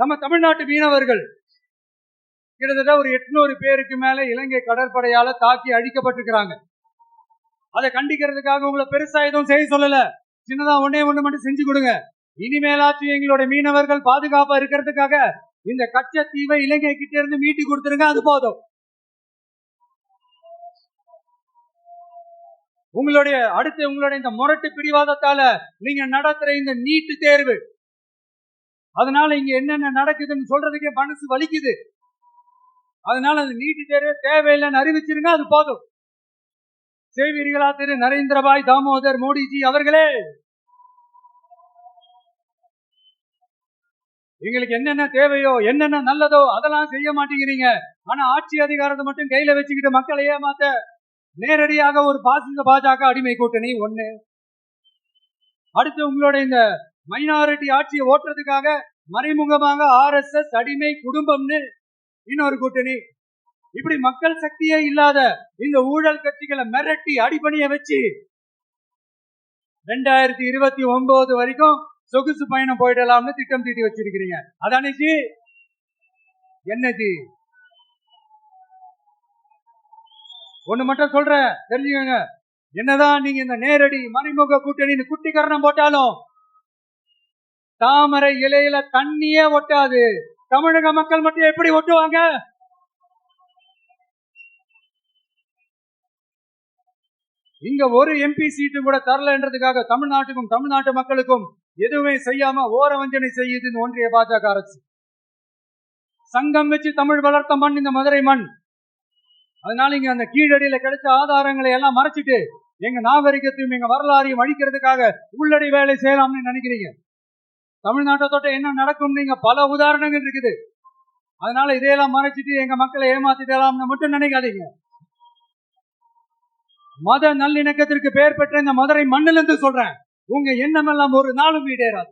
நம்ம தமிழ்நாட்டு மீனவர்கள். கிட்டத்தட்ட ஒரு எட்நூறு பேருக்கு மேல இலங்கை கடற்படையால தாக்கி அழிக்கப்பட்டிருக்கிறாங்க. அதை கண்டிக்கிறதுக்காக உங்களை பெருசா எதுவும் செய்ய சொல்லல. சின்னதா ஒன்னே ஒண்ணு மட்டும் செஞ்சு கொடுங்க. இனிமேலாச்சும் எங்களோட மீனவர்கள் பாதுகாப்பா இருக்கிறதுக்காக இந்த கச்சத்தீவை இலங்கை கிட்ட இருந்து மீட்டி கொடுத்துருங்க அது போதும். உங்களுடைய அடுத்து உங்களுடைய இந்த முரட்டு பிடிவாதத்தால நீங்க நடத்துற இந்த நீட்டு தேர்வு அதனால இங்க என்னென்ன நடக்குதுன்னு சொல்றதுக்கே மனசு வலிக்குது. அதனால அது நீட்டு தேர்வு தேவையில்லைன்னு அறிவிச்சிருங்க அது போதும். செய்வீர்களா திரு நரேந்திரபாய் தாமோதர் மோடிஜி அவர்களே? எங்களுக்கு என்னென்ன தேவையோ என்னென்ன நல்லதோ அதெல்லாம் செய்ய மாட்டேங்கிறீங்க. ஆனா ஆட்சி அதிகாரத்தை மட்டும் கையில வச்சுக்கிட்டு மக்களை ஏமாத்த நேரடியாக ஒரு பாசிங்க பாஜக அடிமை கூட்டணி ஒண்ணு. அடுத்து உங்களோட இந்த மைனாரிட்டி ஆட்சியை ஓட்டுறதுக்காக மறைமுகமாக ஆர்எஸ்எஸ் அடிமை குடும்பம்னு இன்னொரு கூட்டணி. இப்படி மக்கள் சக்தியே இல்லாத இந்த ஊழல் கட்சிகளை மிரட்டி அடிபணிய வச்சு ரெண்டாயிரத்தி இருபத்தி ஒன்பது வரைக்கும் சொகுசு பயணம் போயிடலாம்னு திட்டம் தீட்டி வச்சிருக்கிறீங்க. அதானே ஜி? என்ன ஜி? ஒண்ணு மட்டும் சொல்றேன் தெரிஞ்சுக்கோங்க. என்னதான் நீங்க இந்த நேரடி மறைமுக கூட்டணி குட்டிகரணம் போட்டாலும் தாமரை இலையில தண்ணியே ஒட்டாது. தமிழக மக்கள் மட்டும் எப்படி ஒட்டுவாங்க? இங்க ஒரு எம்பி சீட்டு கூட தரலன்றதுக்காக தமிழ்நாட்டுக்கும் தமிழ்நாட்டு மக்களுக்கும் எதுவுமே செய்யாம ஓர வஞ்சனை செய்யுதுன்னு ஒன்றிய பாஜக அரசு. சங்கம் வச்சு தமிழ் வளர்த்த மண் இந்த மதுரை மண். அதனால இங்க அந்த கீழடியில கிடைச்ச ஆதாரங்களை எல்லாம் மறைச்சிட்டு எங்க நாகரிகத்தையும் எங்க வரலாறையும் அழிக்கிறதுக்காக உள்ளடி வேலை செய்யலாம்னு நினைக்கிறீங்க. தமிழ்நாட்டை தொட்ட என்ன நடக்கும் நீங்க பல உதாரணங்கள் இருக்குது. அதனால இதையெல்லாம் மறைச்சிட்டு எங்க மக்களை ஏமாத்திடலாம்னு மட்டும் நினைக்காதீங்க. மத நல்லிணக்கத்திற்கு பெயர் பெற்ற இந்த மதுரை மண்ணிலிருந்து சொல்றேன். உங்க எண்ணமெல்லாம் ஒரு நாளும் ஈடேறாது.